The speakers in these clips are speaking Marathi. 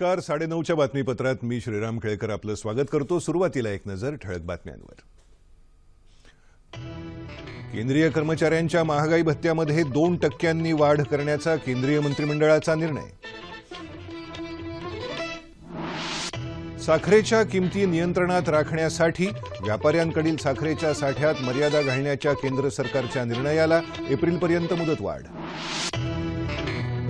नमस्कार. साडेनऊच्या बातमीपत्रात मी श्रीराम केळकर आपलं स्वागत करतो. सुरुवातीला एक नजर ठळक बातम्यांवर. केंद्रीय कर्मचाऱ्यांच्या महागाई भत्त्यामध्ये दोन टक्क्यांनी वाढ करण्याचा केंद्रीय मंत्रिमंडळाचा निर्णय. साखरेच्या किमती नियंत्रणात राखण्यासाठी व्यापाऱ्यांकडील साखरेच्या साठ्यात मर्यादा घालण्याच्या केंद्र सरकारच्या निर्णयाला एप्रिलपर्यंत मुदतवाढ.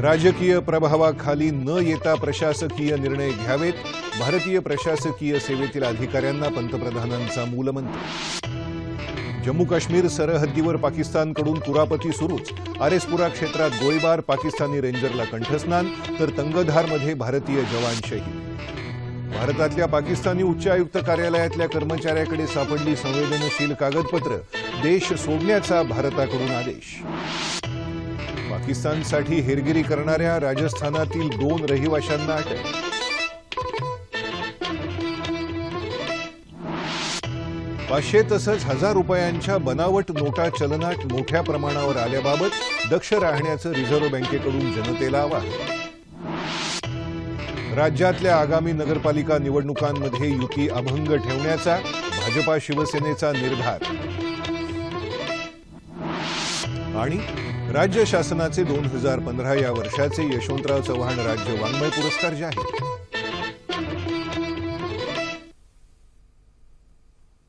राजकीय प्रभावाखाली न येता प्रशासकीय निर्णय घ्यावेत. भारतीय प्रशासकीय सेवेतील अधिकाऱ्यांना पंतप्रधानांचा मूलमंत्र. जम्मू काश्मीर सरहद्दीवर पाकिस्तानकडून कुरापती सुरूच. आरेसपुरा क्षेत्रात गोळीबार पाकिस्तानी रेंजरला कंठस्नान तर तंगधारमध्ये भारतीय जवान शहीद. भारतातल्या पाकिस्तानी उच्चायुक्त कार्यालयातल्या कर्मचाऱ्याकडे सापडली संवेदनशील कागदपत्र. देश सोडण्याचा भारताकडून आदेश. पाकिस्तानसाठी हेरगिरी करणाऱ्या राजस्थानातील दोन रहिवाशांना अटक. पाचशे तसंच हजार रुपयांच्या बनावट नोटा चलनात मोठ्या प्रमाणावर आल्याबाबत दक्ष राहण्याचं रिझर्व्ह बँकेकडून जनतेला आवाहन. राज्यातल्या आगामी नगरपालिका निवडणुकांमध्ये युती अभंग ठेवण्याचा भाजपा शिवसेनेचा निर्धार. आणि राज्य शासनाचे दोन हजार पंधरा या वर्षाचे यशवंतराव चव्हाण राज्य वाङ्मय पुरस्कार जाहीर.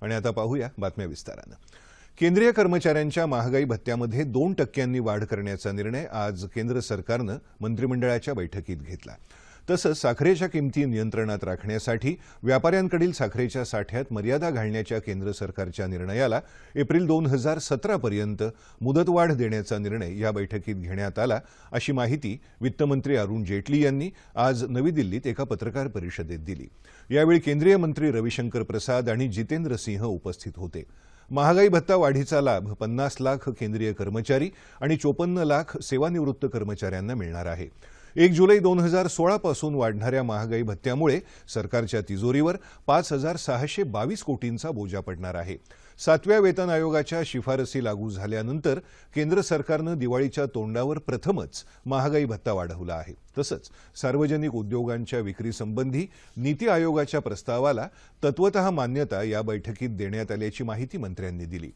आणि आता पाहूया बातम्या विस्तारानं. केंद्रीय कर्मचाऱ्यांच्या महागाई भत्त्यामध्ये दोन टक्क्यांनी वाढ करण्याचा निर्णय आज केंद्र सरकारनं मंत्रिमंडळाच्या बैठकीत घेतला. तसंच साखरेच्या किमती नियंत्रणात राखण्यासाठी व्यापाऱ्यांकडील साखरेच्या साठ्यात मर्यादा घालण्याच्या केंद्र सरकारच्या निर्णयाला एप्रिल दोन हजार सतरापर्यंत मुदतवाढ देण्याचा निर्णय या बैठकीत घेण्यात आला अशी माहिती वित्तमंत्री अरुण जेटली यांनी आज नवी दिल्लीत एका पत्रकार परिषदेत दिली. यावेळी केंद्रीय मंत्री रविशंकर प्रसाद आणि जितेंद्र सिंह उपस्थित होते. महागाई भत्ता वाढीचा लाभ पन्नास लाख केंद्रीय कर्मचारी आणि चोपन्न लाख सेवानिवृत्त कर्मचाऱ्यांना मिळणार आहे. एक जुलै दोन हजार सोळापासून वाढणाऱ्या महागाई भत्त्यामुळे सरकारच्या तिजोरीवर पाच हजार सहाशे बावीस कोटींचा बोजा पडणार आहे. सातव्या वेतन आयोगाच्या शिफारसी लागू झाल्यानंतर केंद्र सरकारनं दिवाळीच्या तोंडावर प्रथमच महागाई भत्ता वाढवला आहे. तसंच सार्वजनिक उद्योगांच्या विक्रीसंबंधी नीती आयोगाच्या प्रस्तावाला तत्वत मान्यता या बैठकीत देण्यात आल्याची माहिती मंत्र्यांनी दिली.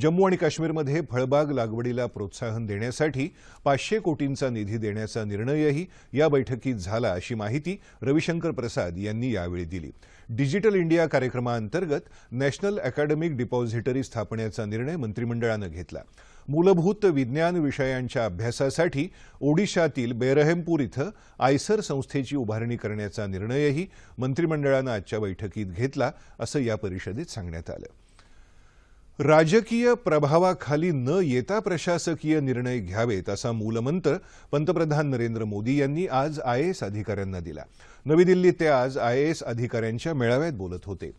जम्मू आणि काश्मीरमध्ये फळबाग लागवडीला प्रोत्साहन देण्यासाठी पाचशे कोटींचा निधी देण्याचा निर्णयही या बैठकीत झाला अशी माहिती रविशंकर प्रसाद यांनी यावेळी दिली. डिजिटल इंडिया कार्यक्रमाअंतर्गत नॅशनल अकॅडमिक डिपॉझिटरी स्थापण्याचा निर्णय मंत्रिमंडळानं घेतला. मूलभूत विज्ञान विषयांच्या अभ्यासासाठी ओडिशातील बेरहेमपूर इथं आयसर संस्थेची उभारणी करण्याचा निर्णयही मंत्रिमंडळानं आजच्या बैठकीत घेतला असं या परिषदेत सांगण्यात आलं. राजकीय प्रभावाखाली न येता प्रशासकीय निर्णय घ्यावेत असा मूलमंत्र पंतप्रधान नरेंद्र मोदी यांनी आज आयएएस अधिकाऱ्यांना दिला. नवी दिल्लीत ते आज आयएएस अधिकाऱ्यांच्या मेळाव्यात बोलत होते.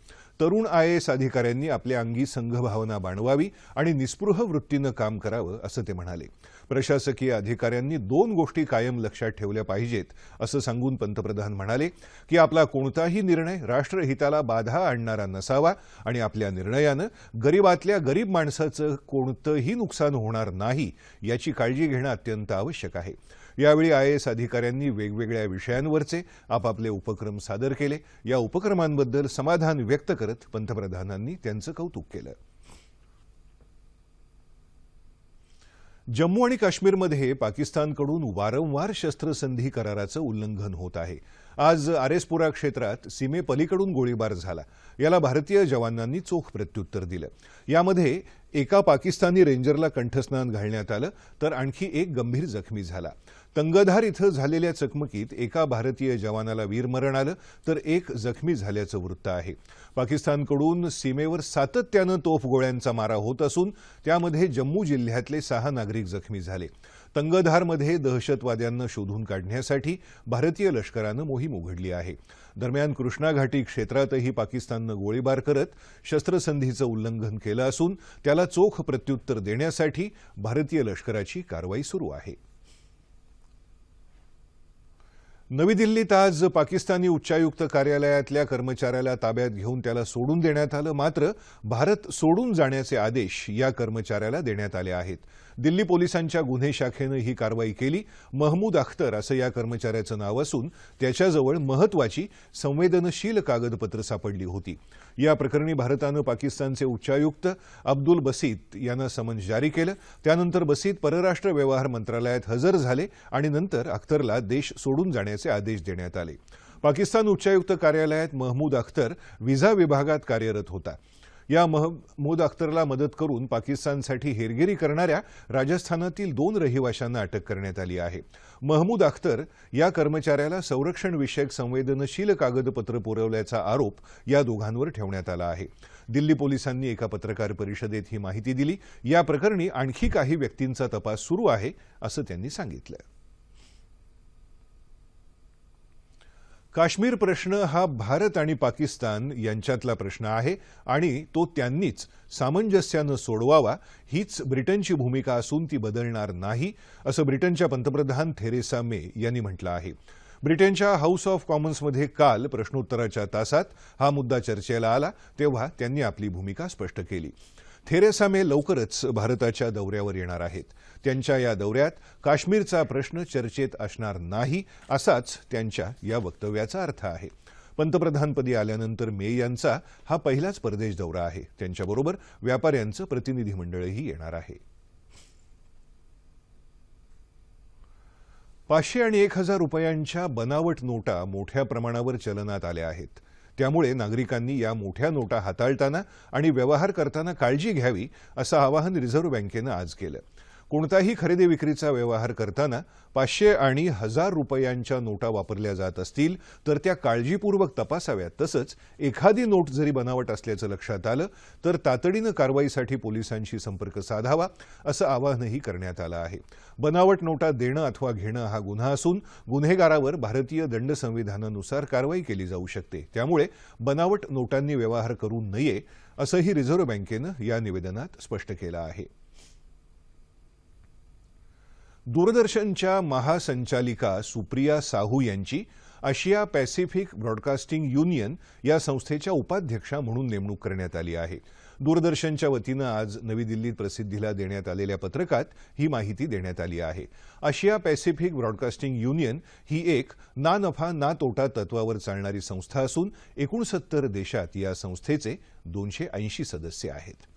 तरुण आयएएस अधिकाऱ्यांनी आपल्या अंगी संघभावना बाणवावी आणि निस्पृह वृत्तीनं काम करावं असं ते म्हणाले. प्रशासकीय अधिकाऱ्यांनी दोन गोष्टी कायम लक्षात ठेवल्या पाहिजेत असं सांगून पंतप्रधान म्हणाले की आपला कोणताही निर्णय राष्ट्रहिताला बाधा आणणारा नसावा आणि आपल्या निर्णयानं गरीबातल्या गरीब माणसाचं कोणतंही नुकसान होणार नाही याची काळजी घेणं अत्यंत आवश्यक आहे. यावेळी आयएएस अधिकाऱ्यांनी वेगवेगळ्या विषयांवरचे आपापले उपक्रम सादर केले. या उपक्रमांबद्दल समाधान व्यक्त करत पंतप्रधानांनी त्यांचं कौतुक केलं. जम्मू आणि काश्मीरमध्ये पाकिस्तानकडून वारंवार शस्त्रसंधी कराराचं उल्लंघन होत आहे. आज आरेसपुरा क्षेत्रात सीमेपलीकडून गोळीबार झाला. याला भारतीय जवानांनी चोख प्रत्युत्तर दिलं. यामध्ये एका पाकिस्तानी रेंजरला कंठस्नान घालण्यात आलं तर आणखी एक गंभीर जखमी झाला. तंगधार इथं झालेल्या चकमकीत एका भारतीय जवानाला वीरमरण आलं तर एक जखमी झाल्याचं वृत्त आहे. पाकिस्तानकडून सीमेवर सातत्यानं तोफगोळ्यांचा मारा होत असून त्यामध्ये जम्मू जिल्ह्यातले सहा नागरिक जखमी झाले. तंगधारमध्ये दहशतवाद्यांना शोधून काढण्यासाठी भारतीय लष्करानं मोहीम उघडली आहे. दरम्यान कृष्णा घाटी क्षेत्रातही पाकिस्ताननं गोळीबार करत शस्त्रसंधीचं उल्लंघन केलं असून त्याला चोख प्रत्युत्तर देण्यासाठी भारतीय लष्कराची कारवाई सुरू आहे. नवी दिल्लीत आज पाकिस्तानी उच्चायुक्त कार्यालयातल्या कर्मचाऱ्याला ताब्यात घेऊन त्याला सोडून देण्यात आलं मात्र भारत सोडून जाण्याचे आदेश या कर्मचाऱ्याला देण्यात आले आहेत. दिल्ली पोलिसांच्या गुन्हे शाखेनं ही कारवाई केली. महमूद अख्तर असं या कर्मचाऱ्याचं नाव असून त्याच्याजवळ महत्वाची संवेदनशील कागदपत्र सापडली होती. या प्रकरणी भारतानं पाकिस्तानचे उच्चायुक्त अब्दुल बसीत यांना समन्स जारी केलं. त्यानंतर बसीत परराष्ट्र व्यवहार मंत्रालयात हजर झाले आणि नंतर अख्तरला देश सोडून जाण्याचे आदेश देण्यात आले. पाकिस्तान उच्चायुक्त कार्यालयात महमूद अख्तर व्हिसा विभागात कार्यरत होता. या महमूद अख्तरला मदत करून पाकिस्तानसाठी हेरगिरी करणाऱ्या राजस्थानातील दोन रहिवाशांना अटक करण्यात आली आहे. महमूद अख्तर या कर्मचाऱ्याला संरक्षणविषयक संवेदनशील कागदपत्र पुरवल्याचा आरोप या दोघांवर ठेवण्यात आला आहे. दिल्ली पोलिसांनी एका पत्रकार परिषदेत ही माहिती दिली. या प्रकरणी आणखी काही व्यक्तींचा तपास सुरू आहे असं त्यांनी सांगितलं. काश्मीर प्रश्न हा भारत आणि पाकिस्तान यांच्यातला प्रश्न आहे आणि तो त्यांनीच सामंजस्यानं सोडवावा हीच ब्रिटनची भूमिका असून ती बदलणार नाही असं ब्रिटनच्या पंतप्रधान थेरेसा मे यांनी म्हटलं आहे. ब्रिटनच्या हाऊस ऑफ कॉमन्समध्ये काल प्रश्नोत्तराच्या तासात हा मुद्दा चर्चेला आला तेव्हा त्यांनी आपली भूमिका स्पष्ट केली. थेरेसा मे लवकरच भारताच्या दौऱ्यावर येणार आहेत. त्यांच्या या दौऱ्यात काश्मीरचा प्रश्न चर्चेत असणार नाही असाच त्यांच्या या वक्तव्याचा अर्थ आहे. पंतप्रधानपदी आल्यानंतर मे यांचा हा पहिलाच परदेश दौरा आहे. त्यांच्याबरोबर व्यापाऱ्यांचं प्रतिनिधी येणार आहे. पाचशे आणि एक हजार रुपयांच्या बनावट नोटा मोठ्या प्रमाणावर चलनात आल्या आहेत. त्यामुळे नागरिकांनी या मोठ्या नोटा हाताळताना आणि व्यवहार करताना काळजी घ्यावी असं आवाहन रिझर्व्ह बँकेनं आज केलं. कोणताही खरेदी विक्रीचा व्यवहार करताना पाचशे आणि हजार रुपयांच्या नोटा वापरल्या जात असतील तर त्या काळजीपूर्वक तपासाव्यात. तसंच एखादी नोट जरी बनावट असल्याचं लक्षात आलं तर तातडीनं कारवाईसाठी पोलिसांशी संपर्क साधावा असं आवाहनही करण्यात आलं आहे. बनावट नोटा देणं अथवा घेणं हा गुन्हा असून गुन्हेगारावर भारतीय दंड संविधानानुसार कारवाई केली जाऊ शकते. त्यामुळे बनावट नोटांनी व्यवहार करू नये असंही रिझर्व्ह बँकेनं या निवेदनात स्पष्ट केलं आहे. दूरदर्शनच्या महासंचालिका सुप्रिया साहू यांची आशिया पॅसिफिक ब्रॉडकास्टिंग युनियन या संस्थेच्या उपाध्यक्षा म्हणून नेमणूक करण्यात आली आहे. दूरदर्शनच्या वतीनं आज नवी दिल्लीत प्रसिद्धीला देण्यात आलेल्या पत्रकात ही माहिती देण्यात आली आहे. आशिया पॅसिफिक ब्रॉडकास्टिंग युनियन ही एक ना नफा ना तोटा तत्वावर चालणारी संस्था असून एकोणसत्तर देशात या संस्थेचे दोनशे ऐंशी सदस्य आहेत.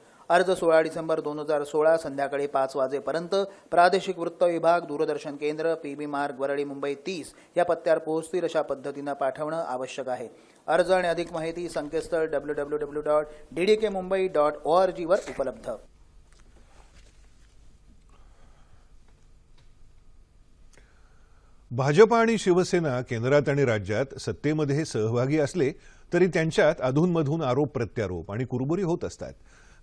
अर्ज सोळा डिसेंबर दोन हजार सोळा संध्याकाळी पाच वाजेपर्यंत प्रादेशिक वृत्त विभाग दूरदर्शन केंद्र पीबी मार्ग वरळी मुंबई तीस या पत्त्यावर पोहोचतील अशा पद्धतीनं पाठवणं आवश्यक आहे. अर्ज आणि अधिक माहिती संकेतस्थळ W W W dot D D K Mumbai dot O R जीवर उपलब्ध. भाजप आणि शिवसेना केंद्रात आणि राज्यात सत्तेमध्ये सहभागी असले तरी त्यांच्यात अधूनमधून आरोप प्रत्यारोप आणि कुरबुरी होत असतात.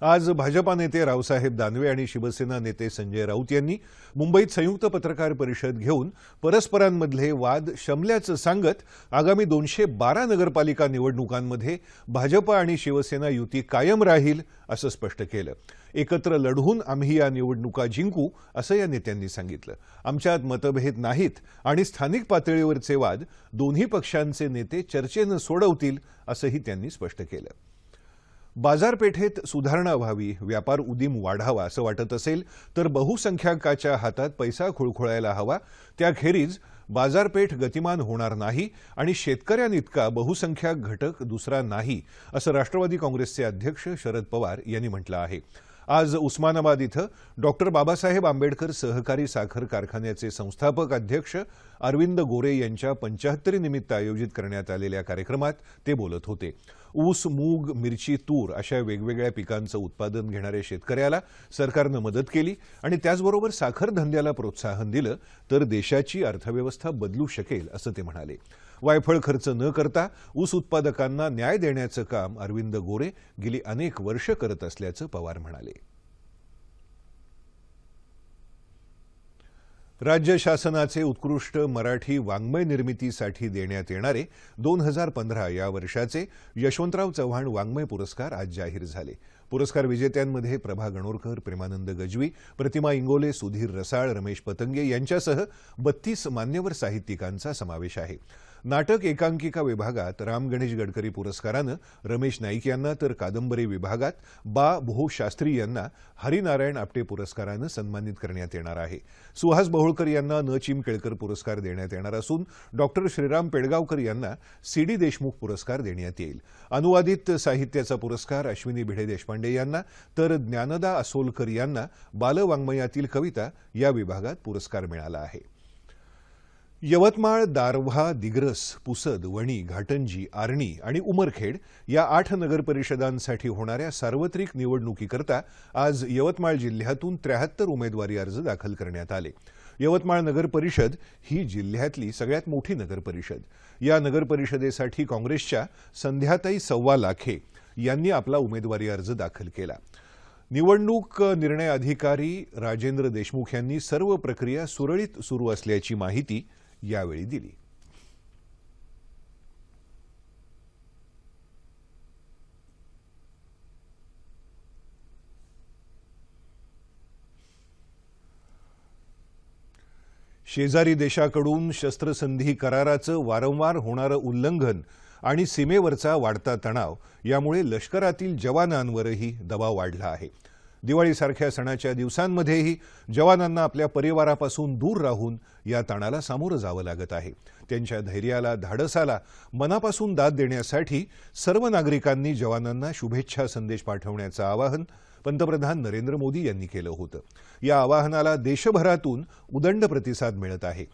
आज भाजपा नेते रावसाहेब दानवे आणि शिवसेना नेते संजय राऊत यांनी मुंबईत संयुक्त पत्रकार परिषद घेऊन परस्परांमधले वाद शमल्याचं सांगत आगामी दोनशे बारा नगरपालिका निवडणुकांमध्ये भाजप आणि शिवसेना युती कायम राहील असं स्पष्ट केलं. एकत्र लढवून आम्ही या निवडणुका जिंकू असं या नेत्यांनी सांगितलं. आमच्यात मतभेद नाहीत आणि स्थानिक पातळीवरचे वाद दोन्ही पक्षांचे नेते चर्चेनं सोडवतील असंही त्यांनी स्पष्ट केलं. बाजारपेठेत सुधारणा व्हावी व्यापार उदीम वाढावा असं वाटत असेल तर बहुसंख्याकाच्या हातात पैसा खुळखुळायला हवा. त्याखेरीज बाजारपेठ गतिमान होणार नाही आणि शेतकऱ्यांइतका बहुसंख्याक घटक दुसरा नाही असं राष्ट्रवादी काँग्रेसचे अध्यक्ष शरद पवार यांनी म्हटलं आहे. आज उस्मानाबाद इथं डॉक्टर बाबासाहेब आंबेडकर सहकारी साखर कारखान्याचे संस्थापक अध्यक्ष अरविंद गोरे यांच्या पंचाहत्तरीनिमित्त आयोजित करण्यात आलेल्या कार्यक्रमात ते बोलत होते. ऊस मूग मिरची तूर अशा वेगवेगळ्या पिकांचं उत्पादन घेणाऱ्या शेतकऱ्याला सरकारनं मदत केली आणि त्याचबरोबर साखर धंद्याला प्रोत्साहन दिलं तर देशाची अर्थव्यवस्था बदलू शकेल असं ते म्हणाले. वायफळ खर्च न करता ऊस उत्पादकांना न्याय देण्याचं काम अरविंद गोरे गेली अनेक वर्ष करत असल्याचं पवार म्हणाले. राज्य शासनाचे उत्कृष्ट मराठी वाङ्मय निर्मितीसाठी देण्यात येणारे दोन हजार पंधरा या वर्षाचे यशवंतराव चव्हाण वाङ्मय पुरस्कार आज जाहीर झाले. पुरस्कार विजेत्यांमध्ये प्रभा गणोरकर प्रेमानंद गजवी प्रतिमा इंगोले सुधीर रसाळ रमेश पतंगे यांच्यासह बत्तीस मान्यवर साहित्यिकांचा समावेश आहे. नाटक एकांकिका विभागात राम गणेश गडकरी पुरस्कारानं रमेश नाईक यांना तर कादंबरी विभागात बा भो शास्त्री यांना हरिनारायण आपटे पुरस्कारानं सन्मानित करण्यात येणार आहे. सुहास बहुळकर यांना न चिम केळकर पुरस्कार देण्यात येणार असून डॉक्टर श्रीराम पेडगावकर यांना सी डी देशमुख पुरस्कार देण्यात येईल. अनुवादित साहित्याचा पुरस्कार अश्विनी भिडे देशपांडे यांना तर ज्ञानदा असोलकर यांना बालवाङ्मयातील कविता या विभागात पुरस्कार मिळाला आहे. यवतमाळ दारव्हा दिग्रस पुसद वणी घाटंजी आर्णी आणि उमरखेड या आठ नगरपरिषदांसाठी होणाऱ्या सार्वत्रिक निवडणुकीकरता आज यवतमाळ जिल्ह्यातून त्र्याहत्तर उमेदवारी अर्ज दाखल करण्यात आले. यवतमाळ नगरपरिषद ही जिल्ह्यातली सगळ्यात मोठी नगरपरिषद. या नगरपरिषदेसाठी काँग्रेसच्या संध्याताई सव्वा लाखे यांनी आपला उमेदवारी अर्ज दाखल केला. निवडणूक निर्णय अधिकारी राजेंद्र देशमुख यांनी सर्व प्रक्रिया सुरळीत सुरू असल्याची माहिती यावेळी दिली. शेजारी देशाकडून शस्त्रसंधी कराराचं वारंवार होणारं उल्लंघन आणि सीमेवरचा वाढता तणाव यामुळे लष्करातील जवानांवरही दबाव वाढला आहे. दिवाळीसारख्या सणाच्या दिवसांमध्येही जवानांना आपल्या परिवारापासून दूर राहून या ताणाला सामोरं जावं लागत आहे. त्यांच्या धैर्याला धाडसाला मनापासून दाद देण्यासाठी सर्व नागरिकांनी जवानांना शुभेच्छा संदेश पाठवण्याचं आवाहन पंतप्रधान नरेंद्र मोदी यांनी केलं होतं. या आवाहनाला देशभरातून उदंड प्रतिसाद मिळत आहे.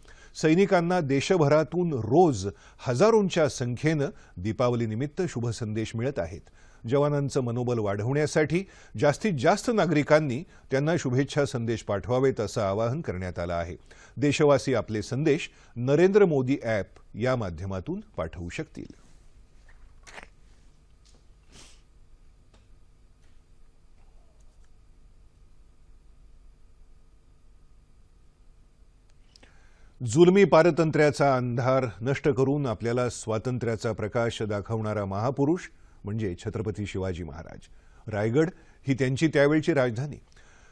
सैनिकांना देशभरातून रोज हजारोंच्या संख्येनं दीपावलीनिमित्त शुभसंदेश मिळत आहेत. जवानांचं मनोबल वाढवण्यासाठी जास्तीत जास्त नागरिकांनी त्यांना शुभेच्छा संदेश पाठवावेत असं आवाहन करण्यात आलं आहे. देशवासी आपले संदेश नरेंद्र मोदी ॲप या माध्यमातून पाठवू शकतील. जुलमी पारतंत्र्याचा अंधार नष्ट करून आपल्याला स्वातंत्र्याचा प्रकाश दाखवणारा महापुरुष म्हणजे छत्रपती शिवाजी महाराज. रायगड ही त्यांची त्यावेळची राजधानी.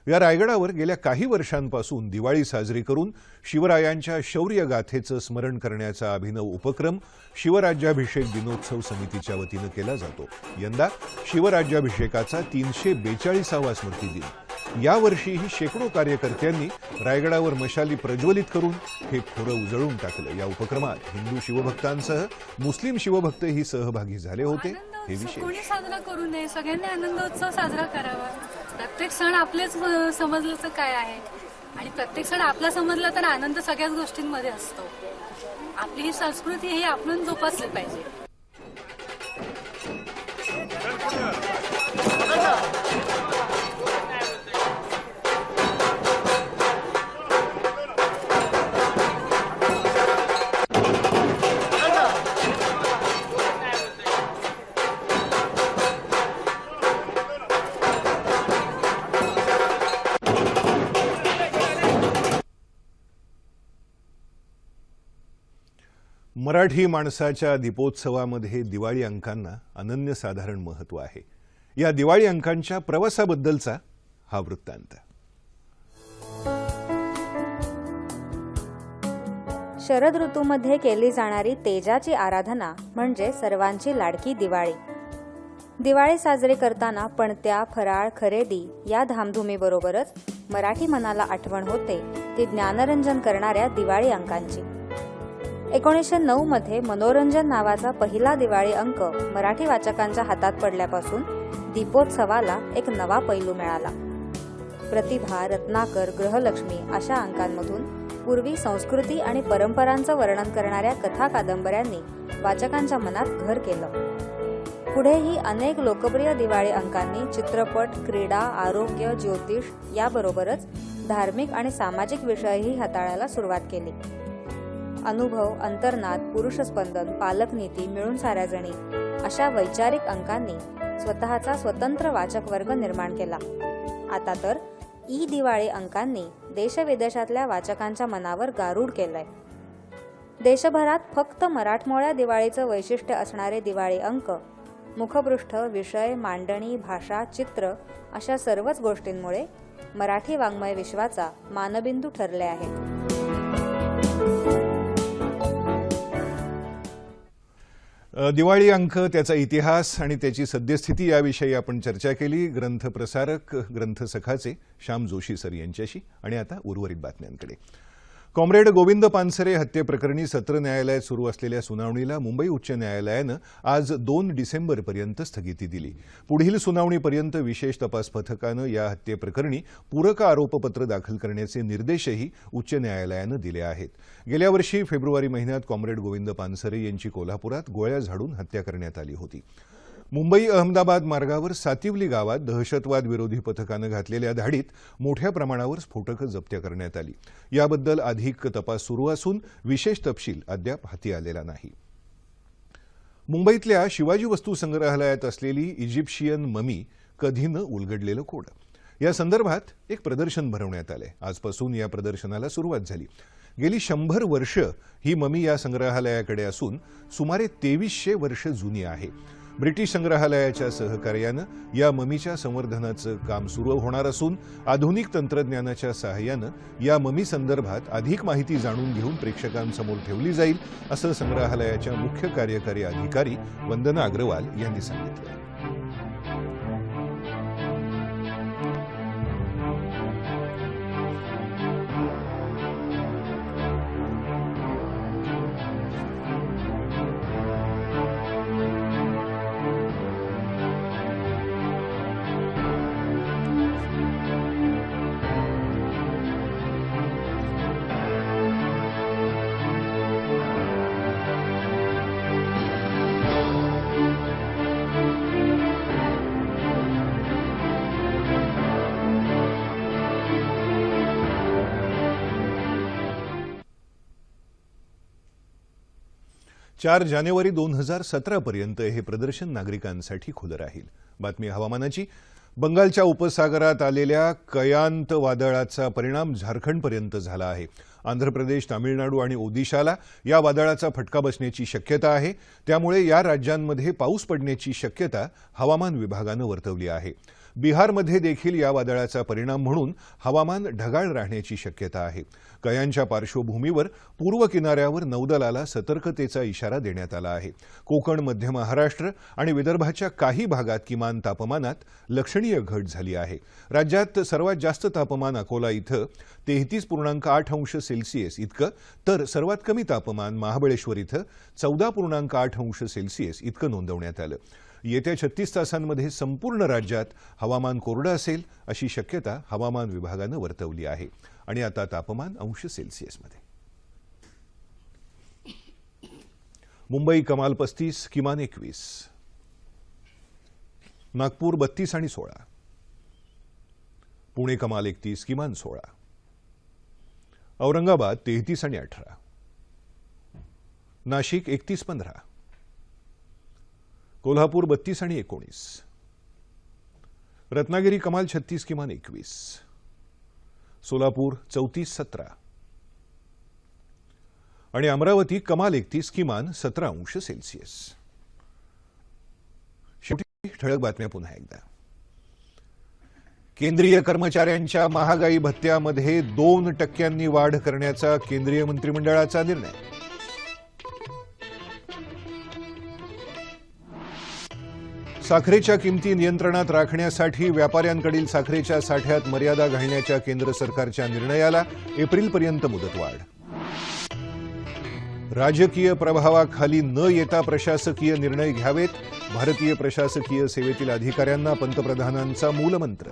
या रायगडावर गेल्या काही वर्षांपासून दिवाळी साजरी करून शिवरायांच्या शौर्यगाथेचं स्मरण करण्याचा अभिनव उपक्रम शिवराज्याभिषेक दिनोत्सव समितीच्या वतीनं केला जातो. यंदा शिवराज्याभिषेकाचा तीनशे बेचाळीसावा स्मृती दिन यावर्षीही शेकडो कार्यकर्त्यांनी रायगडावर मशाली प्रज्वलित करून हे खोरं उजळून टाकलं. या उपक्रमात हिंदू शिवभक्तांसह मुस्लिम शिवभक्तही सहभागी झाले होते. हे कोणी साजरा करू नये? सगळ्यांनी आनंदोत्सव साजरा करावा. प्रत्येक सण आपलेच समजलं तर काय आहे? आणि प्रत्येक सण आपला समजला तर आनंद सगळ्याच गोष्टींमध्ये असतो. आपली ही संस्कृती ही आपण जोपासली पाहिजे. मराठी माणसाच्या दीपोत्सवामध्ये दिवाळी अंकांना अनन्यसाधारण महत्त्व आहे. या दिवाळी अंकांच्या प्रवासाबद्दलचा हा वृत्तांत. शरद ऋतूमध्ये केली जाणारी तेजाची आराधना म्हणजे सर्वांची लाडकी दिवाळी. दिवाळी साजरी करताना पणत्या फराळ खरेदी या धामधुमीबरोबरच मराठी मनाला आठवण होते ती ज्ञानरंजन करणाऱ्या दिवाळी अंकांची. एकोणीसशे नऊ मध्ये मनोरंजन नावाचा पहिला दिवाळी अंक मराठी वाचकांच्या हातात पडल्यापासून दीपोत्सवाला एक नवा पैलू मिळाला. प्रतिभा रत्नाकर ग्रहलक्ष्मी अशा अंकांमधून पूर्वी संस्कृती आणि परंपरांचं वर्णन करणाऱ्या कथा कादंबऱ्यांनी वाचकांच्या मनात घर केलं. पुढेही अनेक लोकप्रिय दिवाळी अंकांनी चित्रपट क्रीडा आरोग्य ज्योतिष याबरोबरच धार्मिक आणि सामाजिक विषयही हाताळायला सुरुवात केली. अनुभव अंतर्नाद पुरुषस्पंदन पालकनीती मिळून साऱ्याजणी अशा वैचारिक अंकांनी स्वतःचा स्वतंत्र वाचक वर्ग निर्माण केला. आता तर ई दिवाळी अंकांनी देशविदेशातल्या वाचकांच्या मनावर गारूड केलंय. देशभरात फक्त मराठमोळ्या दिवाळीचं वैशिष्ट्य असणारे दिवाळी अंक मुखपृष्ठ विषय मांडणी भाषा चित्र अशा सर्वच गोष्टींमुळे मराठी वाङ्मय विश्वाचा मानबिंदू ठरले आहेत. दिवाळी अंक त्याचा इतिहास आणि त्याची सद्यस्थिती याविषयी आपण चर्चा केली. ग्रंथ प्रसारक ग्रंथ सखाचे श्याम जोशी सर यांच्याशी. आणि आता उर्वरित बातम्यांकडे. कॉम्रेड गोविंद पानसरे हत्येप्रकरणी सत्र न्यायालयात सुरू असलेल्या सुनावणीला मुंबई उच्च न्यायालयानं आज दोन डिसेंबरपर्यंत स्थगिती दिली. पुढील सुनावणीपर्यंत विशेष तपास पथकानं या हत्येप्रकरणी पूरक आरोपपत्र दाखल करण्याचे निर्देशही उच्च न्यायालयानं दिले आहेत. गेल्या वर्षी फेब्रुवारी महिन्यात कॉम्रेड गोविंद पानसरे यांची कोल्हापुरात गोळ्या झाडून हत्या करण्यात आली होती. मुंबई अहमदाबाद मार्गावर सातिवली गावात दहशतवाद विरोधी पथकानं घातलेल्या धाडीत मोठ्या प्रमाणावर स्फोटकं जप्त करण्यात आली. याबद्दल अधिक तपास सुरू असून विशेष तपशील अद्याप हाती आलेला नाही. मुंबईतल्या शिवाजी वस्तू संग्रहालयात असलेली इजिप्शियन ममी कधी न उलगडलेलं कोड. या संदर्भात एक प्रदर्शन भरवण्यात आलंय. आजपासून या प्रदर्शनाला सुरुवात झाली. गेली शंभर वर्ष ही ममी या संग्रहालयाकडे असून सुमारे तेवीसशे वर्ष जुनी आहे. ब्रिटिश संग्रहालयाच्या सहकार्यानं या ममीच्या संवर्धनाचं काम सुरू होणार असून आधुनिक तंत्रज्ञानाच्या सहाय्यानं या ममी संदर्भात अधिक माहिती जाणून घेऊन प्रेक्षकांसमोर ठेवली जाईल असं संग्रहालयाच्या मुख्य कार्यकारी अधिकारी वंदना अग्रवाल यांनी सांगितलं. चार जानेवारी दोन हजार सतरापर्यंत हे प्रदर्शन नागरिकांसाठी खुलं राहील. बातमी हवामानाची. बंगालच्या उपसागरात आलेल्या कयांत वादळाचा परिणाम झारखंडपर्यंत झाला आहे. आंध्र प्रदेश तामिळनाडू आणि ओदिशाला या वादळाचा फटका बसण्याची शक्यता आहे. त्यामुळे या राज्यांमध्ये पाऊस पडण्याची शक्यता हवामान विभागानं वर्तवली आहे. बिहारमध्ये देखील या वादळाचा परिणाम म्हणून हवामान ढगाळ राहण्याची शक्यता आहे. कयांच्या पार्श्वभूमीवर पूर्व किनाऱ्यावर नौदलाला सतर्कतेचा इशारा देण्यात आला आहे. कोकण मध्य महाराष्ट्र आणि विदर्भाच्या काही भागात किमान तापमानात लक्षणीय घट झाली आहे. राज्यात सर्वात जास्त तापमान अकोला इथं तेहतीस पूर्णांक आठ अंश सेल्सिअस इतकं तर सर्वात कमी तापमान महाबळेश्वर इथं चौदा पूर्णांक आठ अंश सेल्सिअस इतकं नोंदवण्यात आलं. येत्या छत्तीस तासांमध्ये संपूर्ण राज्यात हवामान कोरडं असेल अशी शक्यता हवामान विभागानं वर्तवली आहे. आणि आता तापमान अंश सेल्सिअसमध्ये. मुंबई कमाल पस्तीस किमान एकवीस. नागपूर बत्तीस आणि सोळा. पुणे कमाल एकतीस किमान सोळा. औरंगाबाद तेहतीस आणि अठरा. नाशिक एकतीस पंधरा. कोल्हापूर बत्तीस आणि एकोणीस. रत्नागिरी कमाल छत्तीस किमान एकवीस. सोलापूर चौतीस सतरा. आणि अमरावती कमाल एकतीस किमान सतरा अंश सेल्सिअस. शेवटी ठळक बातम्या पुन्हा एकदा. केंद्रीय कर्मचाऱ्यांच्या महागाई भत्त्यामध्ये दोन टक्क्यांनी वाढ करण्याचा केंद्रीय मंत्रिमंडळाचा निर्णय. साखरेच्या किमती नियंत्रणात राखण्यासाठी व्यापाऱ्यांकडील साखरेच्या साठ्यात मर्यादा घालण्याच्या केंद्र सरकारच्या निर्णयाला एप्रिलपर्यंत मुदतवाढ. राजकीय प्रभावाखाली न येता प्रशासकीय निर्णय घ्यावेत भारतीय प्रशासकीय सेवेतील अधिकाऱ्यांना पंतप्रधानांचा मूलमंत्र.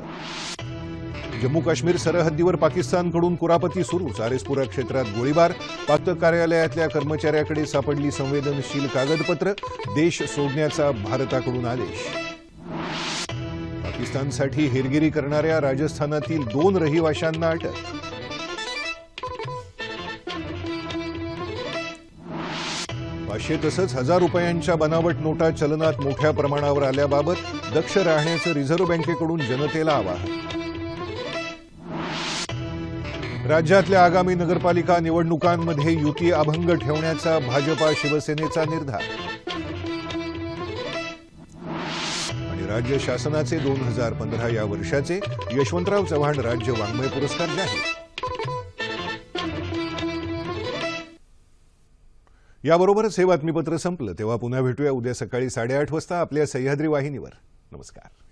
जम्मू काश्मीर सरहद्दीवर पाकिस्तानकडून कुरापती सुरू. सारेसपुरा क्षेत्रात गोळीबार. पाक कार्यालयातल्या कर्मचाऱ्याकडे सापडली संवेदनशील कागदपत्र. देश सोडण्याचा भारताकडून आदेश. पाकिस्तानसाठी हेरगिरी करणाऱ्या राजस्थानातील दोन रहिवाशांना अटक. पाचशे तसंच हजार रुपयांच्या बनावट नोटा चलनात मोठ्या प्रमाणावर आल्याबाबत दक्ष राहण्याचं रिझर्व्ह बँकेकडून जनतेला आवाहन. राज्यातल्या आगामी नगरपालिका निवडणुकांमध्ये युती अभंग ठेवण्याचा भाजपा शिवसेनेचा निर्धार. आणि राज्य शासनाचे दोन हजार पंधरा या वर्षाचे यशवंतराव चव्हाण राज्य वाङ्मय पुरस्कार जाहीर याबरोबरच हे बातमीपत्र संपलं. तेव्हा पुन्हा भेटूया. उद्या सकाळी साडेआठ वाजता आपल्या सह्याद्री वाहिनीवर. नमस्कार.